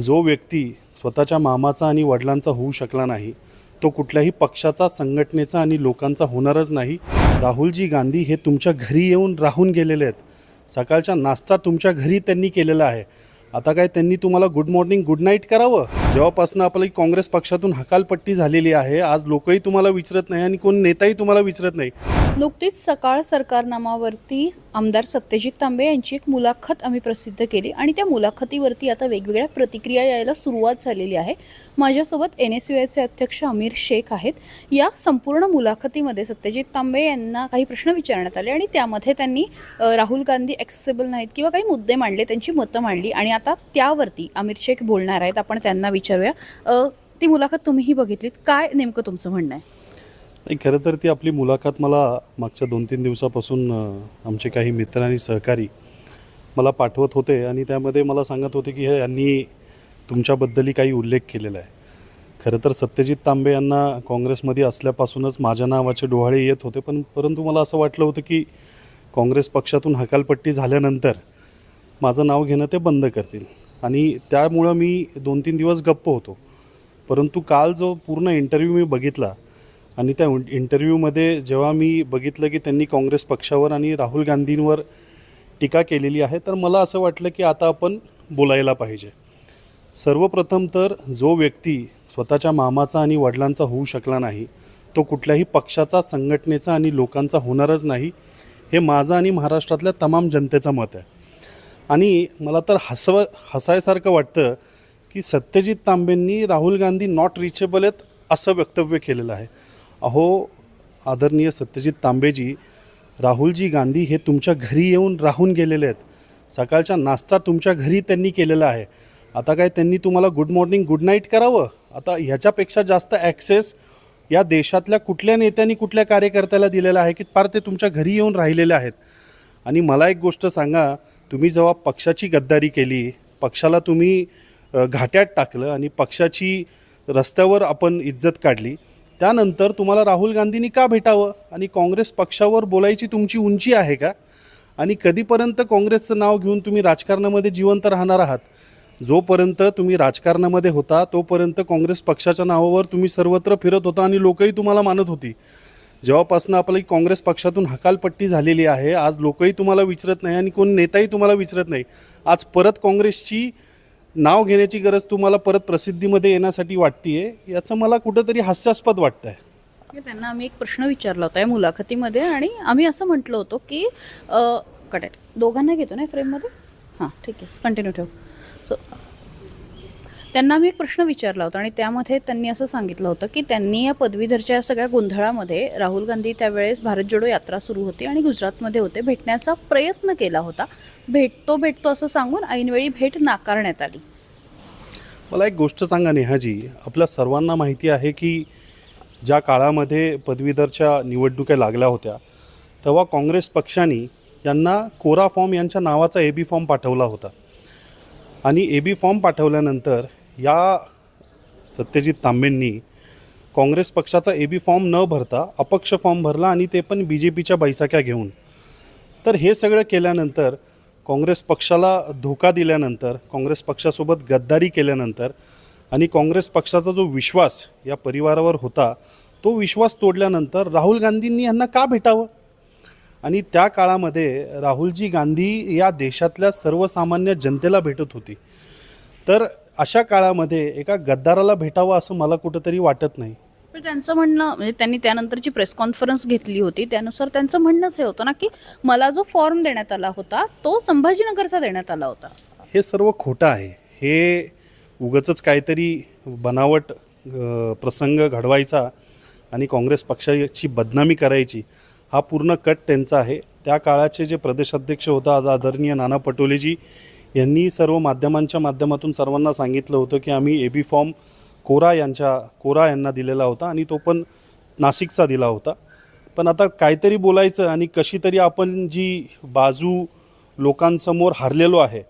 जो व्यक्ती स्वतःच्या मामाचा आणि वडिलांचा होऊ शकला नाही तो कुठल्याही पक्षाचा संघटनेचा आणि लोकांचा होणारच नाही. राहुलजी गांधी हे तुमच्या घरी येऊन राहून गेलेले आहेत. सकाळच्या नाश्ता तुमच्या घरी त्यांनी केलेला आहे. आता काय त्यांनी तुम्हाला गुड मॉर्निंग गुड नाईट करावं? जेव्हापासून आपली काँग्रेस पक्षातून हकालपट्टी झालेली आहे आज लोकही तुम्हाला विचारत नाही आणि कोण नेताही तुम्हाला विचारत नाही. नुकतीच सकाळ सरकारनामावरती आमदार सत्यजित तांबे यांची एक मुलाखत आम्ही प्रसिद्ध केली आणि त्या मुलाखतीवरती आता वेगवेगळ्या प्रतिक्रिया यायला सुरुवात झालेली आहे. माझ्यासोबत एन एस यू एचे अध्यक्ष अमीर शेख आहेत. या संपूर्ण मुलाखतीमध्ये सत्यजित तांबे यांना काही प्रश्न विचारण्यात आले आणि त्यामध्ये त्यांनी राहुल गांधी ॲक्सेसेबल नाहीत किंवा काही मुद्दे मांडले त्यांची मतं मांडली आणि आता त्यावरती अमीर शेख बोलणार आहेत. आपण त्यांना विचारूया. ती मुलाखत तुम्हीही बघितलीत. काय नेमकं तुमचं म्हणणं आहे? नाही खरं तर ती आपली मुलाखत मला मागच्या दोन तीन दिवसापासून आमचे काही मित्र आणि सहकारी मला पाठवत होते आणि त्यामध्ये मला सांगत होते की हे यांनी तुमच्याबद्दलही काही उल्लेख केलेला आहे. खरं तर सत्यजित तांबे यांना काँग्रेसमध्ये असल्यापासूनच माझ्या नावाचे डोहाळे येत होते पण परंतु मला असं वाटलं होतं की काँग्रेस पक्षातून हकालपट्टी झाल्यानंतर माझं नाव घेणं ते बंद करतील. आणि त्यामुळं मी दोन तीन दिवस गप्प होतो. परंतु काल जो पूर्ण इंटरव्ह्यू मी बघितला आणि त्या इंटरव्ह्यूमध्ये जेव्हा मी बघितलं की त्यांनी काँग्रेस पक्षावर आणि राहुल गांधींवर टीका केलेली आहे तर मला असं वाटलं की आता आपण बोलायला पाहिजे. सर्वप्रथम तर जो व्यक्ती स्वतःच्या मामाचा आणि वडिलांचा होऊ शकला नाही तो कुठल्याही पक्षाचा संघटनेचा आणि लोकांचा होणारच नाही हे माझं आणि महाराष्ट्रातल्या तमाम जनतेचं मत आहे. आणि मला तर हसव हसायसारखं वाटतं की सत्यजित तांबेंनी राहुल गांधी नॉट रिचेबल आहेत असं वक्तव्य केलेलं आहे. अहो आदरणीय सत्यजित तांबेजी राहुलजी गांधी हे तुमच्या घरी येऊन राहून गेलेले आहेत. सकाळच्या नाश्ता तुमच्या घरी त्यांनी केलेला आहे. आता काय त्यांनी तुम्हाला गुड मॉर्निंग गुड नाईट करावं? आता ह्याच्यापेक्षा जास्त ॲक्सेस या देशातल्या कुठल्या नेत्यांनी कुठल्या कार्यकर्त्याला दिलेला आहे की फार ते तुमच्या घरी येऊन राहिलेले आहेत? आणि मला एक गोष्ट सांगा तुम्ही जेव्हा पक्षाची गद्दारी केली पक्षाला तुम्ही घाट्यात टाकलं आणि पक्षाची रस्त्यावर आपण इज्जत काढली त्यानंतर तुम्हाला राहुल गांधींनी का भेटावं आणि काँग्रेस पक्षावर बोलायची तुमची उंची आहे का? आणि कधीपर्यंत काँग्रेसचं नाव घेऊन तुम्ही राजकारणामध्ये जिवंत राहणार आहात? जोपर्यंत तुम्ही राजकारणामध्ये होता तोपर्यंत काँग्रेस पक्षाच्या नावावर तुम्ही सर्वत्र फिरत होता आणि लोकही तुम्हाला मानत होती. जेव्हापासून आपली काँग्रेस पक्षातून हकालपट्टी झालेली आहे आज लोकही तुम्हाला विचारत नाही आणि कोण नेताही तुम्हाला विचारत नाही. आज परत काँग्रेसची नाव घेण्याची गरज तुम्हाला परत प्रसिद्धीमध्ये येण्यासाठी वाटतीये याचं मला कुठंतरी हास्यास्पद वाटतं आहे त्यांना आम्ही एक प्रश्न विचारला होता या मुलाखतीमध्ये आणि आम्ही असं म्हटलं होतो की करेक्ट दोघांना घेतो ना फ्रेममध्ये हां ठीक आहे. कंटिन्यू ठेव. सो त्यांना मी एक प्रश्न विचारला होता आणि त्यामध्ये त्यांनी असं सांगितलं होतं की त्यांनी या पदवीधरच्या सगळ्या गोंधळामध्ये राहुल गांधी त्यावेळेस भारत जोडो यात्रा सुरू होती आणि गुजरातमध्ये होते भेटण्याचा प्रयत्न केला होता. भेटतो भेटतो असं सांगून ऐनवेळी भेट नाकारण्यात आली. मला एक गोष्ट सांगा नेहाजी आपल्या सर्वांना माहिती आहे की ज्या काळामध्ये पदवीधरच्या निवडणुका लागल्या होत्या तेव्हा काँग्रेस पक्षाने यांना कोरा फॉर्म यांच्या नावाचा ए बी फॉर्म पाठवला होता. आणि ए बी फॉर्म पाठवल्यानंतर या सत्यजित तांबेंनी काँग्रेस पक्षाचा ए बी फॉर्म न भरता अपक्ष फॉर्म भरला आणि ते पण बी जे पीच्या बैसाक्या घेऊन. तर हे सगळं केल्यानंतर काँग्रेस पक्षाला धोका दिल्यानंतर काँग्रेस पक्षासोबत गद्दारी केल्यानंतर आणि काँग्रेस पक्षाचा जो विश्वास या परिवारावर होता तो विश्वास तोडल्यानंतर राहुल गांधींनी यांना का भेटावं? आणि त्या काळामध्ये राहुलजी गांधी या देशातल्या सर्वसामान्य जनतेला भेटत होती. तर अशा काळामध्ये एका गद्दाराला भेटावं असं मला कुठंतरी वाटत नाही. पण त्यांचं म्हणणं म्हणजे त्यांनी त्यानंतरची प्रेस कॉन्फरन्स घेतली होती त्यानुसार त्यांचं म्हणणंच हे होतं ना की मला जो फॉर्म देण्यात आला होता तो संभाजीनगरचा देण्यात आला होता. हे सर्व खोटं आहे. हे उगचच काहीतरी बनावट प्रसंग घडवायचा आणि काँग्रेस पक्षाची बदनामी करायची हा पूर्ण कट त्यांचा आहे. त्या काळाचे जे प्रदेशाध्यक्ष होता आज आदरणीय नाना पटोलेजी यांनी सर्व माध्यमांच्या माध्यमातून सर्वांना सांगितलं होतं की आम्ही ए बी फॉर्म कोरा यांच्या कोरा यांना दिलेला होता आणि तो पण नाशिकचा दिला होता. पण आता काहीतरी बोलायचं आणि कशी तरी आपण जी बाजू लोकांसमोर हरलेलो आहे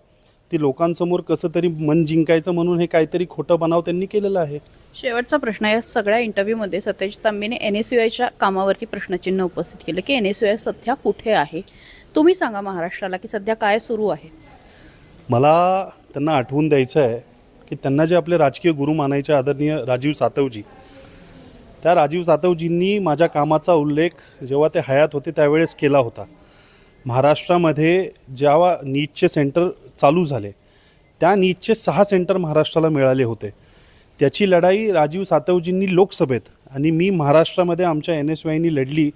ती लोकांसमोर कसं तरी मन जिंकायचं म्हणून हे काहीतरी खोटं बनाव त्यांनी केलेलं आहे. शेवटचा प्रश्न या सगळ्या इंटरव्ह्यूमध्ये सत्यजित तांबेने एन एस यू आयच्या कामावरती प्रश्नचिन्ह उपस्थित केलं की एन एस यू आय सध्या कुठे आहे? तुम्ही सांगा महाराष्ट्राला की सध्या काय सुरू आहे? मला त्यांना आठवून द्यायचं आहे की त्यांना जे आपले राजकीय गुरु मानायचे आदरणीय राजीव सातवजी त्या राजीव सातवजींनी माझ्या कामाचा उल्लेख जेव्हा ते हयात होते त्यावेळेस केला होता. महाराष्ट्रामध्ये जेव्हा नीटचे सेंटर चालू झाले त्या नीटचे सहा सेंटर महाराष्ट्राला मिळाले होते. त्याची लढाई राजीव सातवजींनी लोकसभेत आणि मी महाराष्ट्रामध्ये आमच्या एन एस वायनी लढली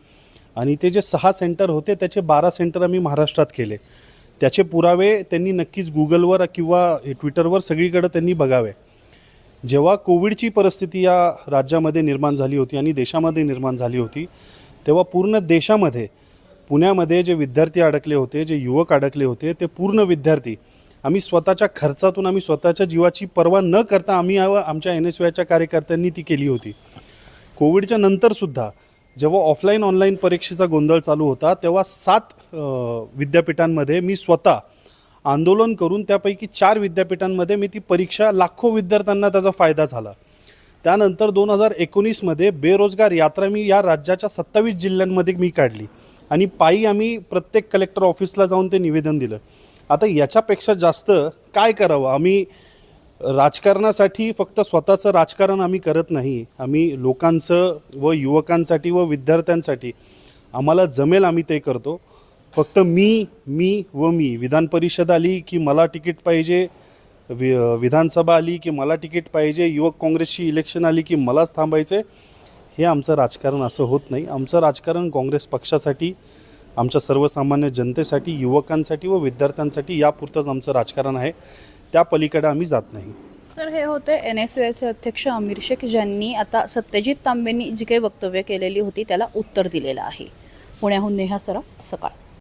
आणि ते जे सहा सेंटर होते त्याचे बारा सेंटर आम्ही महाराष्ट्रात केले. त्याचे पुरावे त्यांनी नक्कीच गुगलवर किंवा ट्विटरवर सगळीकडे त्यांनी बघावे. जेव्हा कोविडची परिस्थिती या राज्यामध्ये निर्माण झाली होती आणि देशामध्ये निर्माण झाली होती तेव्हा पूर्ण देशामध्ये पुण्यामध्ये जे विद्यार्थी अडकले होते जे युवक अडकले होते ते पूर्ण विद्यार्थी आम्ही स्वतःच्या खर्चातून आम्ही स्वतःच्या जीवाची पर्वा न करता आम्ही आमच्या एन एस वायच्या कार्यकर्त्यांनी ती केली होती. कोविडच्या नंतरसुद्धा जेव्हा ऑफलाईन ऑनलाईन परीक्षेचा गोंधळ चालू होता तेव्हा सात विद्यापीठांमध्ये मी स्वतः आंदोलन करून त्यापैकी चार विद्यापीठांमध्ये मी ती परीक्षा लाखो विद्यार्थ्यांना त्याचा फायदा झाला. त्यानंतर दोन हजार एकोणीसमध्ये बेरोजगार यात्रा मी या राज्याच्या सत्तावीस जिल्ह्यांमध्ये मी काढली आणि पायी आम्ही प्रत्येक कलेक्टर ऑफिसला जाऊन ते निवेदन दिलं. आता याच्यापेक्षा जास्त काय करावं? आम्ही राजकारणासाठी फक्त स्वतःचं राजकारण आम्ही करत नाही. आम्ही लोकांचं व युवकांसाठी व विद्यार्थ्यांसाठी आम्हाला जमेल आम्ही ते करतो. फक्त मी मी व मी विधान परिषद आली की मला तिकीट पाहिजे वि विधानसभा आली की मला तिकीट पाहिजे युवक काँग्रेसची इलेक्शन आली की मलाच थांबायचे हे आमचं राजकारण असं होत नाही. आमचं राजकारण काँग्रेस पक्षासाठी आमच्या सर्वसामान्य जनतेसाठी युवकांसाठी व विद्यार्थ्यांसाठी यापुरतंच आमचं राजकारण आहे. त्या पलीकडे आम्ही जात नाही. तर हे होते एन एस चे अध्यक्ष अमीर शेख ज्यांनी आता सत्यजित तांबेंनी जी काही वक्तव्य केलेली होती त्याला उत्तर दिलेलं आहे. पुण्याहून नेहा सराफ सकाळ.